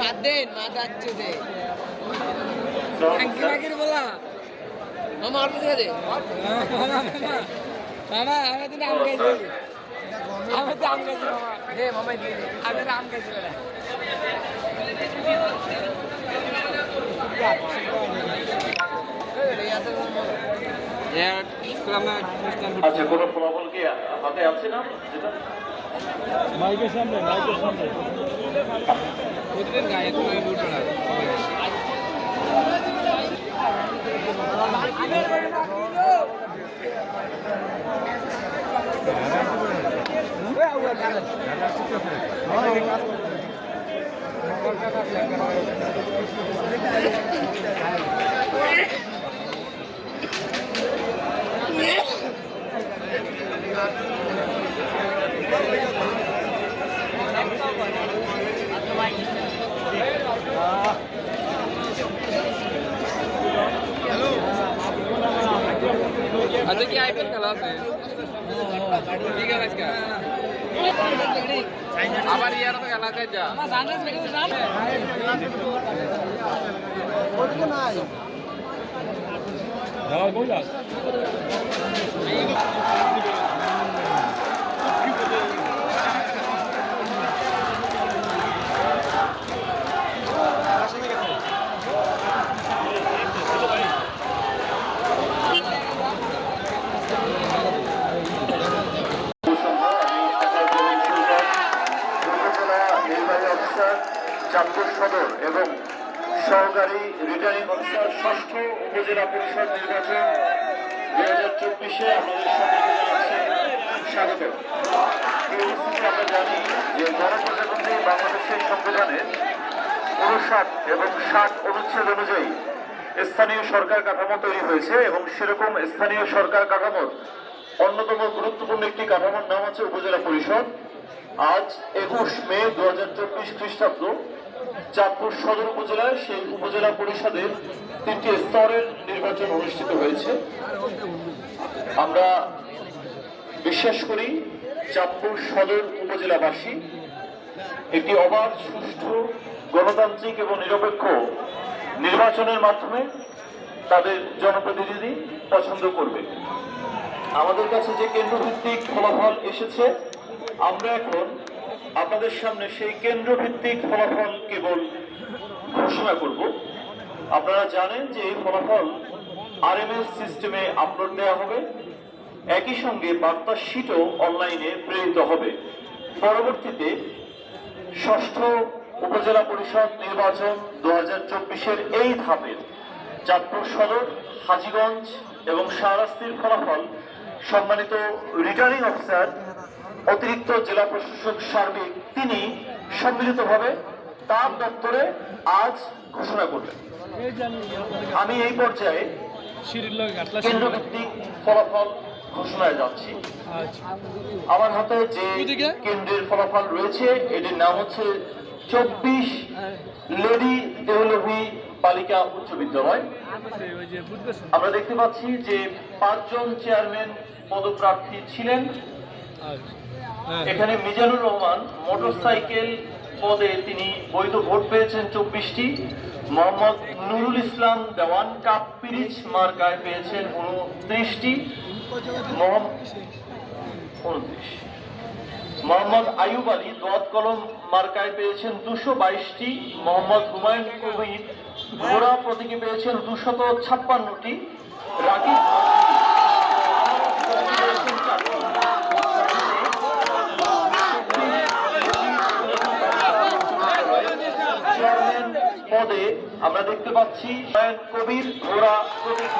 বাদ দেন মা যাচ্ছে দে আঙ্কি মাকির বলা। মামা অল্প দিয়ে দে। মামা মামা মামা আমি তো আম খাইছি আমি তো আম খাইছি মামা। দে মামা দিয়ে দে। আমি আম খাইছি বলে আচ্ছা কোনো ফলাফল কি হাতে আছে না? যেটা? মাইকের সামনে মাইকের সামনে। প্রতিদিন গায়ে তুমি বুটো না আজকে কি আইপিএল খেলা আছে ঠিক আছে আজকে আবার ইয়ার তো খেলা আছে যা যাওয়া কই যাস সহকারী রিটার্নিং অফিসার ষষ্ঠ উপজেলা পরিষদ নির্বাচন দুই হাজার চব্বিশে আমাদের স্বাগত। আমরা জানি যে গণপ্রজাতন্ত্রী বাংলাদেশের সংবিধানের উনষাট এবং ষাট অনুচ্ছেদ অনুযায়ী স্থানীয় সরকার কাঠামো তৈরি হয়েছে এবং সেরকম স্থানীয় সরকার কাঠামোর অন্যতম গুরুত্বপূর্ণ একটি কাঠামোর নাম হচ্ছে উপজেলা পরিষদ। আজ একুশ মে দু হাজার চব্বিশ খ্রিস্টাব্দ। চাঁদপুর সদর উপজেলায় সেই উপজেলা পরিষদের তিনটি স্তরের নির্বাচন অনুষ্ঠিত হয়েছে। আমরা বিশ্বাস করি চাঁদপুর সদর উপজেলাবাসী একটি অবাধ, সুষ্ঠু, গণতান্ত্রিক এবং নিরপেক্ষ নির্বাচনের মাধ্যমে তাদের জনপ্রতিনিধি পছন্দ করবে। আমাদের কাছে যে কেন্দ্রভিত্তিক ফলাফল এসেছে, আমরা এখন আপনাদের সামনে সেই কেন্দ্রভিত্তিক ফলাফল কেবল ঘোষণা করব। আপনারা জানেন যে এই ফলাফল আরএমএস সিস্টেমে আপলোড দেওয়া হবে। একই সঙ্গে বার্তা শিটও অনলাইনে প্রেরিত হবে। পরবর্তীতে ষষ্ঠ উপজেলা পরিষদ নির্বাচন দু হাজার চব্বিশের এই ধাপের চাঁদপুর সদর, হাজীগঞ্জ এবং শাহরাস্তির ফলাফল সম্মানিত রিটার্নিং অফিসার অতিরিক্ত জেলা প্রশাসক সার্বিক তিনি সম্মিলিতভাবে তার দপ্তরে আজ ঘোষণা করবেন আমি এই পর্যায়ে কেন্দ্রভিত্তিক ফলাফল ঘোষণায় যাচ্ছি। আচ্ছা। আমার হাতে যে কেন্দ্রের ফলাফল রয়েছে এটির নাম হচ্ছে চব্বিশ লেডি দেহলভি বালিকা উচ্চ বিদ্যালয়। বুঝতেছেন। আমরা দেখতে পাচ্ছি যে পাঁচজন চেয়ারম্যান পদপ্রার্থী ছিলেন। আচ্ছা। এখানে মিজানুর রহমান মোটরসাইকেল পদে তিনি বৈধ ভোট পেয়েছেন চব্বিশটি। মোহাম্মদ নুরুল ইসলাম দেওয়ান কাপ পিরিচ মার্কায় পেয়েছেন উনত্রিশটি। উনত্রিশ। মোহাম্মদ আয়ুব আলী দোয়াত কলম মার্কায় পেয়েছেন দুশো বাইশটি। মোহাম্মদ হুমায়ুন কবির ঘোড়া প্রতীকে পেয়েছেন দুশত ছাপ্পান্নটি রাকিব পেয়েছেন চারটি। চেয়ারম্যান পদে আমরা দেখতে পাচ্ছি কবির ঘোড়া প্রতীক।